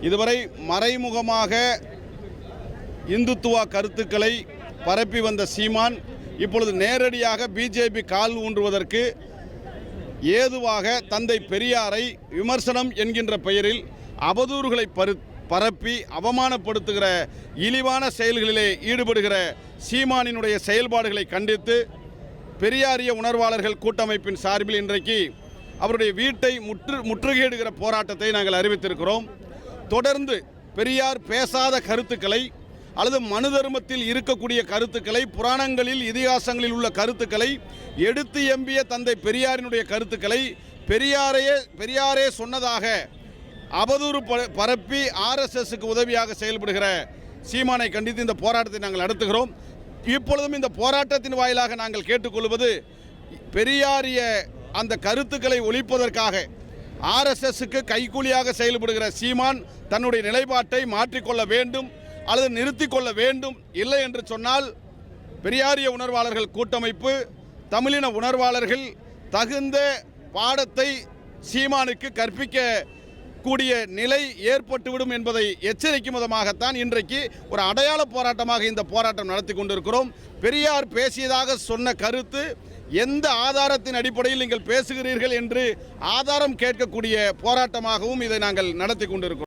இதுவரை மறைமுகமாக இந்துத்துவா கருத்துக்களை பரப்பி வந்த சீமான் இப்பொழுது நேரடியாக பிஜேபி கால் ஊன்றுவதற்கு ஏதுவாக தந்தை பெரியாரை விமர்சனம் என்கின்ற பெயரில் அவதூறுகளை பரு பரப்பி அவமானப்படுத்துகிற இழிவான செயல்களிலே ஈடுபடுகிற சீமானினுடைய செயல்பாடுகளை கண்டித்து பெரியாரிய உணர்வாளர்கள் கூட்டமைப்பின் சார்பில் இன்றைக்கு அவருடைய வீட்டை முற்று முற்றுகையிடுகிற போராட்டத்தை நாங்கள் அறிவித்திருக்கிறோம். தொடர்ந்து பெரியார் பேசாத கருத்துக்களை அல்லது மனு தர்மத்தில் இருக்கக்கூடிய கருத்துக்களை புராணங்களில் இதிகாசங்களில் உள்ள கருத்துக்களை எடுத்து எம்பிய தந்தை பெரியாரினுடைய கருத்துக்களை பெரியாரையே பெரியாரே சொன்னதாக அவதூறு பரப்பி ஆர்எஸ்எஸ்க்கு உதவியாக செயல்படுகிற சீமானை கண்டித்து இந்த போராட்டத்தை நாங்கள் நடத்துகிறோம். இப்பொழுதும் இந்த போராட்டத்தின் வாயிலாக நாங்கள் கேட்டுக்கொள்வது பெரியாரிய அந்த கருத்துக்களை ஒழிப்பதற்காக ஆர்எஸ்எஸ்க்கு கைக்கூலியாக செயல்படுகிற சீமான் தன்னுடைய நிலைப்பாட்டை மாற்றிக்கொள்ள வேண்டும் அல்லது நிறுத்தி கொள்ள வேண்டும் இல்லை என்று சொன்னால் பெரியாரிய உணர்வாளர்கள் கூட்டமைப்பு தமிழின உணர்வாளர்கள் தகுந்த பாடத்தை சீமானுக்கு கற்பிக்க கூடிய நிலை ஏற்பட்டுவிடும் என்பதை எச்சரிக்கும் விதமாகத்தான் இன்றைக்கு ஒரு அடையாள போராட்டமாக இந்த போராட்டம் நடத்தி கொண்டிருக்கிறோம். பெரியார் பேசியதாக சொன்ன கருத்து எந்த ஆதாரத்தின் அடிப்படையில் நீங்கள் பேசுகிறீர்கள் என்று ஆதாரம் கேட்கக்கூடிய போராட்டமாகவும் இதை நாங்கள் நடத்தி கொண்டிருக்கிறோம்.